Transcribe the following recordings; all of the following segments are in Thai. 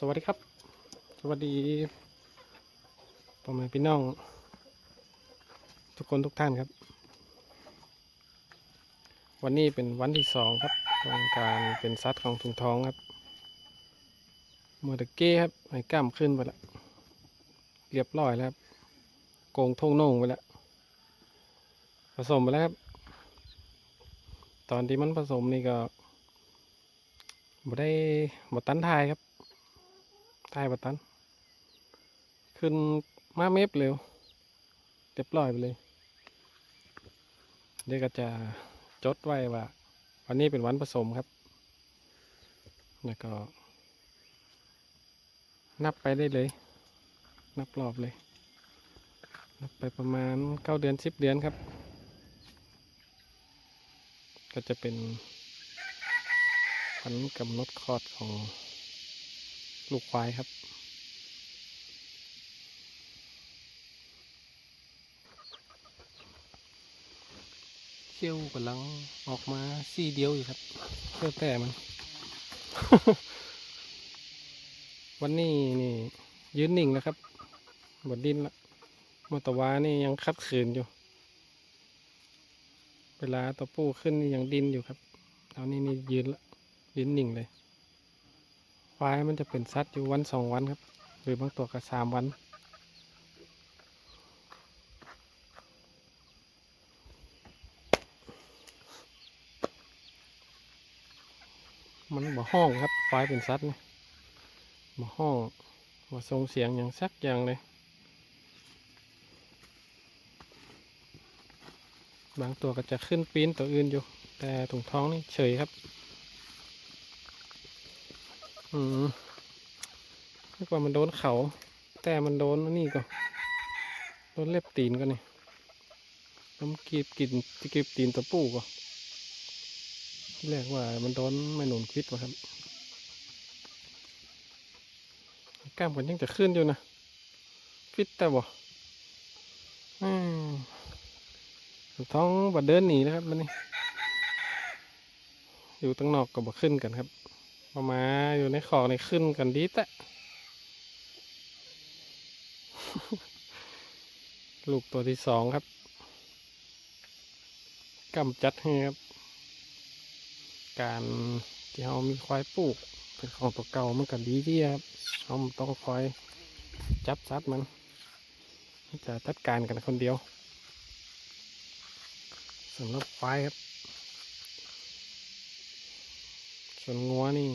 สวัสดีครับ สวัสดีพ่อแม่พี่น้อง ทุกคนทุกท่านครับ วันนี้เป็นวันที่สองครับของการเป็นซัดของถุงทองครับเมื่อตะเก้ครับไอ้กล้ามขึ้นไปแล้วเรียบร้อยแล้วครับโกงทงโน่งไปแล้วผสมไปแล้วครับ ตอนที่มันผสมนี่ก็บ่ได้บ่ตันทายครับ ทายบ่ตัน ขึ้นมาเมฟเร็วเรียบร้อยไปเลย เดี๋ยวก็จะจดไว้ว่า วันนี้เป็นวันผสมครับ แล้วก็ นับไปได้เลย นับรอบเลย นับไปประมาณเก้าเดือนสิบเดือนครับ ก็จะเป็นพันกำหนดคลอดของ ลูกควายครับ เขี้ยวกำลังออกมาซี่เดียวอยู่ครับเขี้ยวแต่มัน วันนี้นี่ ยืนนิ่งแล้วครับบดดินละมอตวานี่ยังคัดขืนอยู่ เวลาตัวปูขึ้นนี่ยังดินอยู่ครับตอนนี้นี่ยืนละยืนนิ่งเลย ควายมันจะเป็นซัดอยู่วันสองวันครับ หรือบางตัวก็สามวัน มันบ่ห้องครับควายเป็นซัดนี่บ่ห้องบ่ส่งเสียงอย่างสักอย่างเลย บางตัวก็จะขึ้นปีนตัวอื่นอยู่ แต่ถุงท้องนี่เฉยครับ อืมนึกว่ามันโดนเขา แต่มันโดนนนี่ก็โดนเล็บตีนก็นี่น้ำกีบกินที่กีบตีนตัวปูก็เรียกว่ามันโดนไม่หนุนคิดวะครับกล้ามกันยังจะขึ้นอยู่นะฟิตแต่บ่อืมถุงท้องบัดเดินหนีนะครับมันนี่อยู่ตั้งนอกก็บ่ขึ้นกันครับ พอมาอยู่ในขอกในขึ้นกันดีแต่ลูกตัวที่สองครับกำจัดให้ครับ การที่เรามีควายปลูก เป็นของตัวเก่ามันก็ดีที่ครับเราต้องคอยจับซัดมันจะจัดการกันคนเดียวสำหรับควายครับ ส่วนงัวนี่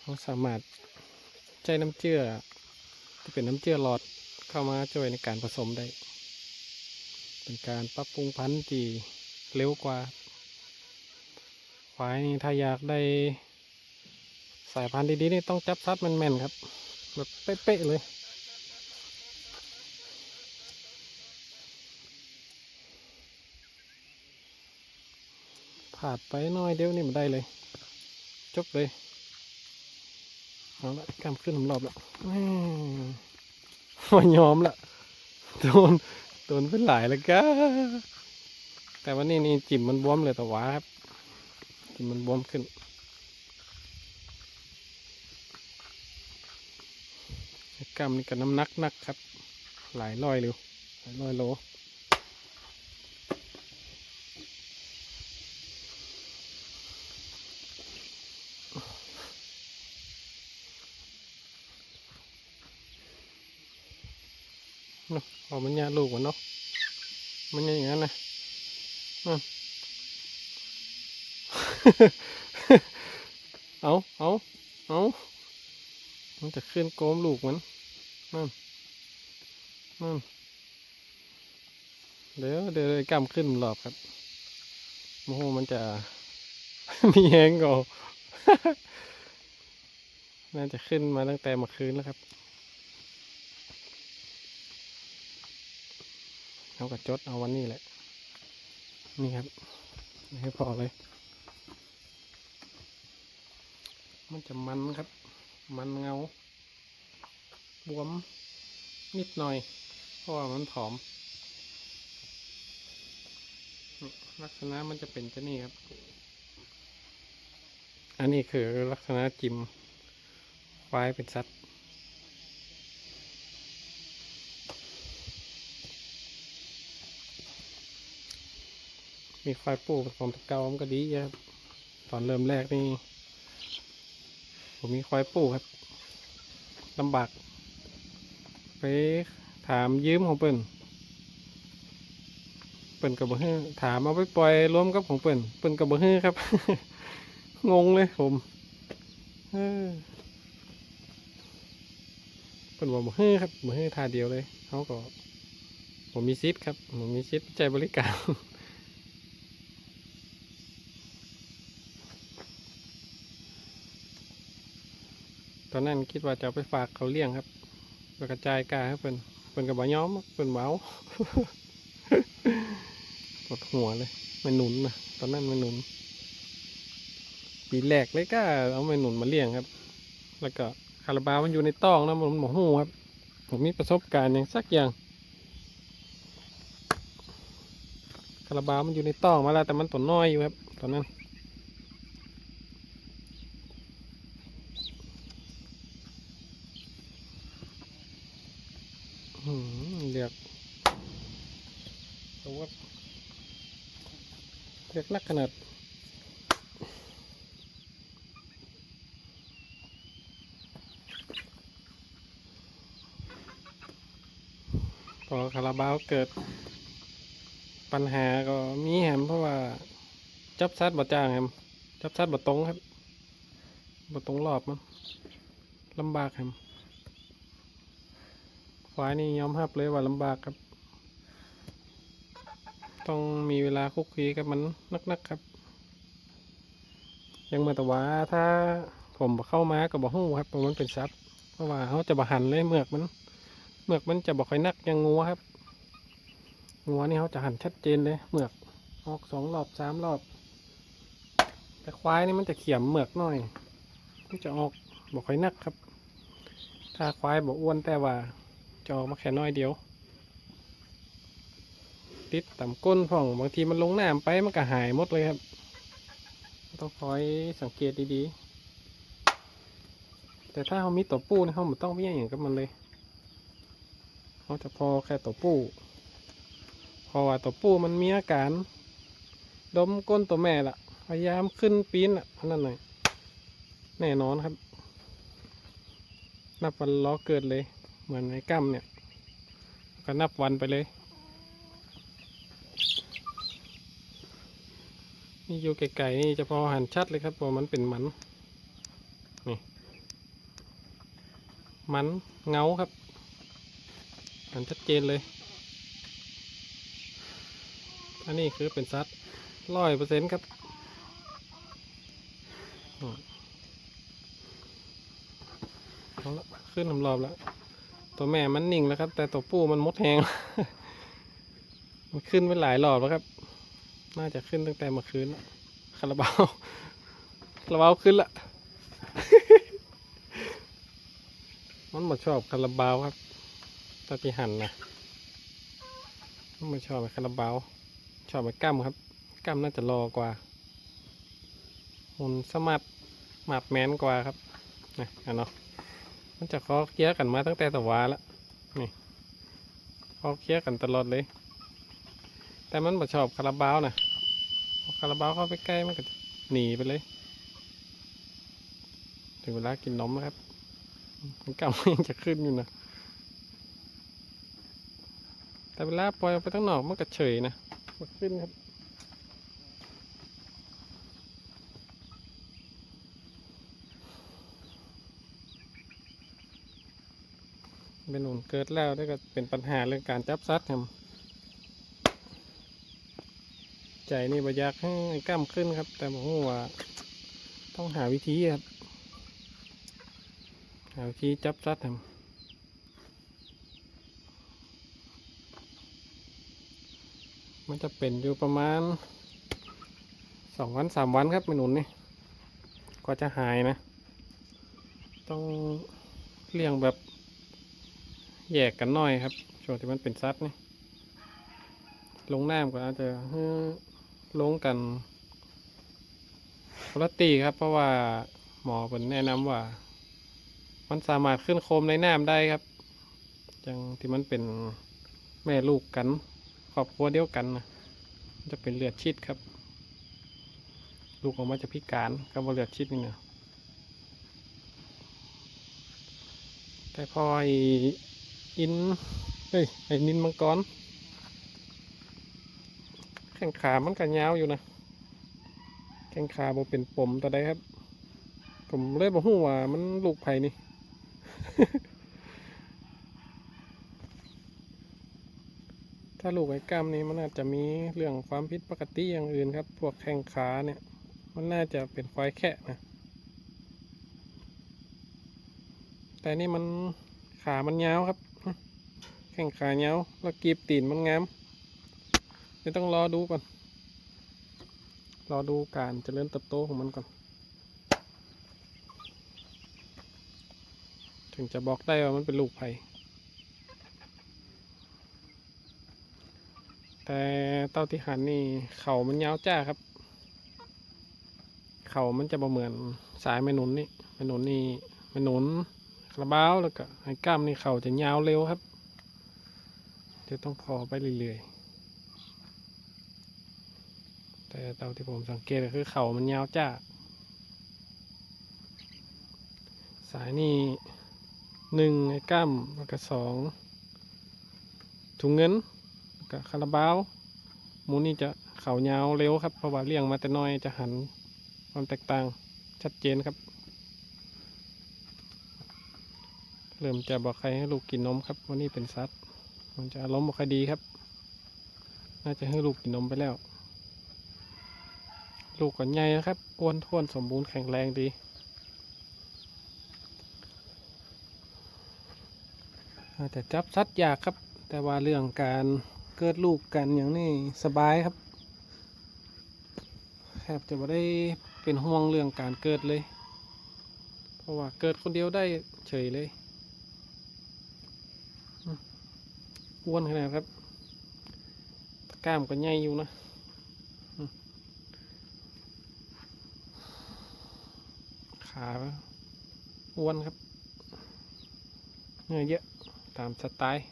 เขาสามารถใช้น้ำเชื่อที่เป็นน้ำเชื่อหลอดเข้ามาช่วยในการผสมได้ เป็นการปรับปรุงพันธุ์ที่เร็วกว่าควายนี่ถ้าอยากได้สายพันธุ์ดีๆนี่ต้องจับซัดมันแม่นครับ แบบเป๊ะๆเลย ผาดไปน้อยเดียวนี่มันได้เลย จบเลยเอาละกล้มขึ้นผมรอบละมันยอมละโดนโดนเป็นหลายแล้วก็แต่วันนี้นี่จิ่มมันบวมเลยแต่ว่าครับจิ่มมันบวมขึ้นกล้มนี่ก็น้ำหนักนักครับ หลายร้อยเร็วหลายร้อยโล นาะเอามันยาลูกมันเนาะมันยาอย่างนั้นนะนั่นเอาเอาเอามันจะขึ้นโกมลูกมันนั่นนั่นเดี๋ยวเดี๋ยวกล้ามขึ้นหลอบครับโมโหมันจะมีแหงก่อน่าจะขึ้นมาตั้งแต่เมื่อคืนแล้วครับ เอากระจดเอาวันนี้แหละ นี่ครับนี่ให้พอเลย มันจะมันครับ มันเงา บวม นิดหน่อย เพราะว่ามันผอม ลักษณะมันจะเป็นจะนี่ครับ อันนี้คือลักษณะจิมควายเป็นสัตว์ มีควายปูเป็นของตะเกามันก็ดีครับ ตอนเริ่มแรกนี่ ผมมีควายปูครับลำบากไปถามยืมของเปิ่นเปิ่นกับบ่ฮื้อถามเอาไปปล่อยรวมกับของเปิ่นเปิ่นกับบ่ฮื้อครับ งงเลยผมเปิ่นบอกบ่ฮื้อครับบ่ฮื้อทาเดียวเลยเขาก็ผมมีซิทครับผมมีซิทใจบริการ อนนั้นคิดว่าจะไปฝากเขาเลี้ยงครับไปกระจายกาให้เพิ่นเพิ่นกับบ่ย้อมเพิ่นเมาปวดหัวเลยไม่หนุนนะตอนนั้นไม่หนุน ปีแรกเลยก็เอาไม่หนุนมาเลี้ยงครับ แล้วก็คาราบาวมันอยู่ในต้องนะมันหมอหูครับ ผมมีประสบการณ์อย่างสักอย่างคาราบาวมันอยู่ในต้องมาแล้วแต่มันตัวน้อยอยู่ครับ ตอนนั้น อืมเรียกตัวาเรียก นักขนาด พอคาราบาวเกิด ปัญหาก็มีแฮมเพราะว่า จับซัดบ่จ้างแฮมจับซัดบ่ตรงครับบ่ตรงรอบมันลำบากแฮมควายนี่ยอมรับเลยว่าลำบากครับ ต้องมีเวลาคุกคีกับมันนักๆครับ ยังมาแต่ว่าถ้าผมเข้ามาก็บ่ฮู้ครับว่าะมันเป็นซับเพราะว่าเขาจะบ่หันเลยเมือกมัน เมือกมันจะบ่ค่อยนักยังงัวครับงัวนี่เขาจะหันชัดเจนเลยเมือกออกสองรอบสามรอบ แต่ควายนี่มันจะเขียมเมือกหน่อยมันจะออกบ่ค่อยนักครับ ถ้าควายบ่อ้วนแต่ว่าจะออกมาแค่น้อยเดียว ติดต่ำก้นพ่องบางทีมันลงน้ำไปมันก็หายหมดเลยครับ ต้องคอยสังเกตดีๆ แต่ถ้าเขามีตัวปูนี่เขาไม่ต้องเวี่ยงอย่างกับมันเลยเขาจะพอแค่ตัวปูเพราะว่าตัวปูมันมีอาการ ดมก้นตัวแม่ละพยายามขึ้นปีนอันนั้นหน่อยแน่นอนครับ นับวันล้อเกิดเลย เหมือนไอ้กั้มเนี่ย ก็นับวันไปเลย นี่อยู่ไกลๆนี่จะพอหันชัดเลยครับเพราะมันเป็นมัน นี่มันเงาครับ หันชัดเจนเลย อันนี้คือเป็นซัดร้อยเปอร์เซ็นต์ครับอืมเอขึ้นทำรอบแล้ว ตัวแม่มันนิ่งแล้วครับ แต่ตัวผู้มันมดแหงมันขึ้นไปหลายรอบแล้วครับ น่าจะขึ้นตั้งแต่เมื่อคืนแล้วคาราบาวคาราบาวขึ้นละมันมาชอบคาราบาวครับตาที่หันนะมันมาชอบคาราบาว ชอบไอ้กั้มครับกั้มน่าจะรอกว่าหุ่นสมัดหมัดแมนกว่าครับนะอันเนาะมันจะคอเคลียกันมาตั้งแต่ตะวาแล้วนี่คอเคลียกันตลอดเลย แต่มันบ่ชอบคาราบาวนะ คาราบาวเข้าไปใกล้มันก็จะหนีไปเลย ถึงเวลากินนมแล้วครับมันกำยังจะขึ้นอยู่นะ แต่เวลาปล่อยออกไปทั้งนอกมันก็เฉยนะมันขึ้นครับเป็นหนุนเกิดแล้วแล้ก็เป็นปัญหาเรื่องการจับซัดครับ ใจนี่บอยากให้กล้ามขึ้นครับ แต่ผมว่าต้องหาวิธีครับ หาวิธีจับซัดครับมันจะเป็นอยู่ประมาณสองวันสามวันครับเป็นหนุนนี่กว่าจะหายนะ ต้องเลี้ยงแบบแยกกันหน่อยครับช่วงที่มันเป็นซัดนี่ลงน้ำก็อาจจะ ลงกันคนละตีครับ เพราะว่าหมอเป็นแนะนำว่า มันสามารถขึ้นโคมในน้ำได้ครับจังที่มันเป็นแม่ลูกกันครอบครัวเดียวกันนะจะเป็นเลือดชิดครับ ลูกออกมาจะพิการกับว่าเลือดชิดนี่นะแต่พอไออินเฮ้ยไอนินมังกร แข้งขามันกันยาวอยู่นะแข้งขาบ่เป็นปมตัวใดครับ ผมเลยบอกหูว่า มันลูกไผ่นี่ถ้าลูกไอ้กล้ามนี้มันอาจจะมีเรื่องความผิดปกติอย่างอื่นครับ พวกแข้งขาเนี่ย มันน่าจะเป็นควายแค่นะ แต่นี่มันขามันยาวครับ แข้งขายาวแล้วกีบตีนมันงาม ดี๋ยวต้องรอดูก่อน รอดูการเจริญเติบโตของมันก่อน ถึงจะบอกได้ว่ามันเป็นลูกไผ่แต่เต้าที่หันนี่เข่ามันยาวจ้าครับ เข่ามันจะบ่เหมือนสายแมนุนนี่แมนุนนี่แมนุนคาราบาวแล้วก็ไอ้กล้ามนี่เข่าจะยาวเร็วครับเดี๋ยวต้องพอไปเรื่อยๆ แต่เต่าที่ผมสังเกตก็คือเขามันยาวจ้า สายนี่หนึ่งไอ้กล้ามแล้วก็สองถุงเงินแล้วก็คาราบาวมูนี่จะเขายาวเร็วครับเพราะว่าเลี้ยงมาแต่น้อยจะหันความแตกต่างชัดเจนครับ เริ่มจะบอกใครให้ลูกกินนมครับวันนี้เป็นซัดมันจะอารมณ์บ่ค่อยดีครับ น่าจะให้ลูกกินนมไปแล้ว ลูกก็ใหญ่นะครับอ้วนท้วนสมบูรณ์แข็งแรงดี อาจจะจับซัดยากครับ แต่ว่าเรื่องการเกิดลูกกันอย่างนี้สบายครับแทบจะไม่ได้เป็นห่วงเรื่องการเกิดเลย เพราะว่าเกิดคนเดียวได้เฉยเลยอ้วนขนาดครับ กล้ามก็ใหญ่อยู่นะอืม ขาอ้วนครับเนื้อเยอะตามสไตล์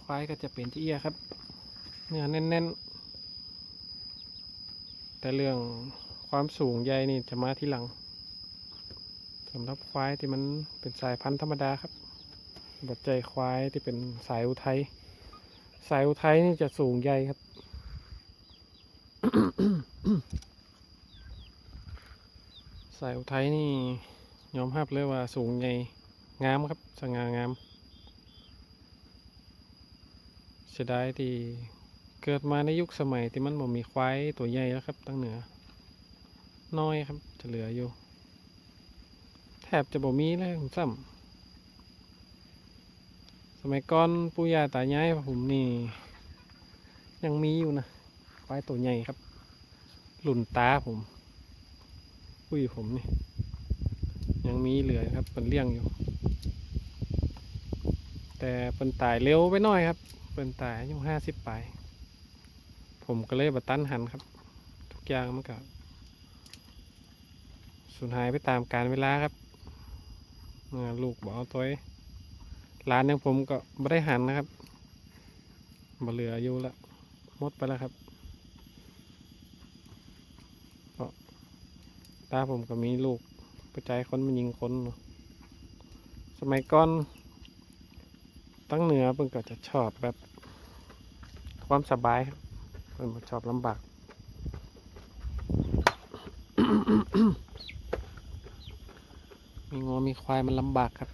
ควายก็จะเป็นที่เอียครับ เนื้อแน่นๆ แต่เรื่องความสูงใยนี่จะมาที่หลังสำหรับควายที่มันเป็นสายพันธุ์ธรรมดาครับบัดใจควายที่เป็นสายอุทัยสายอุทัยนี่จะสูงใยครับ สายอุทัยนี่ยอมรับเลยว่าสูงใหญ่งามครับ สง่างาม เสียดายที่เกิดมาในยุคสมัยที่มันบ่มีควายตัวใหญ่แล้วครับตั้งเหนือ น้อยครับจะเหลืออยู่ แทบจะบ่มีเลยผมซ้ำสมัยก่อนปู่ย่าตายายผมนี่ ยังมีอยู่นะควายตัวใหญ่ครับ หลุนตาผม อุ้ยผมนี่ ยังมีเหลือครับเป็นเลี้ยงอยู่ แต่เป็นตายเร็วไปหน่อยครับเป็นตายอายุห้าสิบปลายผมก็เลยบัตันหันครับ ทุกอย่างมันก็สูญหายไปตามกาลเวลาครับเมื่อลูกบอกเอาตัวร้านอย่างผมก็ไม่ได้หันนะครับบ่เหลืออยู่ละหมดไปแล้วครับเพราะ ตาผมก็มีลูกกระจายคนมันยิงคนเนสมัยก่อนตั้งเหนือเพิ่นก็จะชอบแบบความสบายครับเพิ่นชอบลำบากมีงอมีควายมันลำบากครับ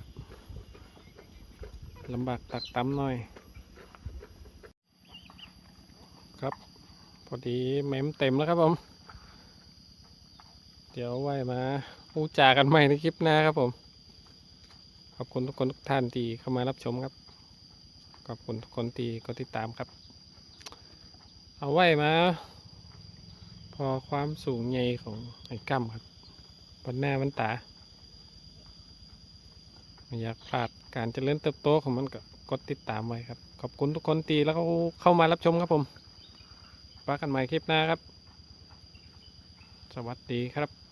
ลำบากตักตำหน่อย ครับ พอดีเม้มเต็มแล้วครับผม เดี๋ยวไว้มาพูดจากันใหม่ในคลิปหน้าครับผม ขอบคุณทุกคนทุกท่านที่เข้ามารับชมครับ ขอบคุณทุกคนที่กดติดตามครับ เอาไว้มา พอความสูงใหญ่ของไอ้กั้มครับบนหน้าบนตาอยากพลาดการเจริญเติบโตของมันก็กดติดตามไว้ครับ ขอบคุณทุกคนที่แล้วเข้ามารับชมครับผมว่ากันใหม่คลิปหน้าครับ สวัสดีครับ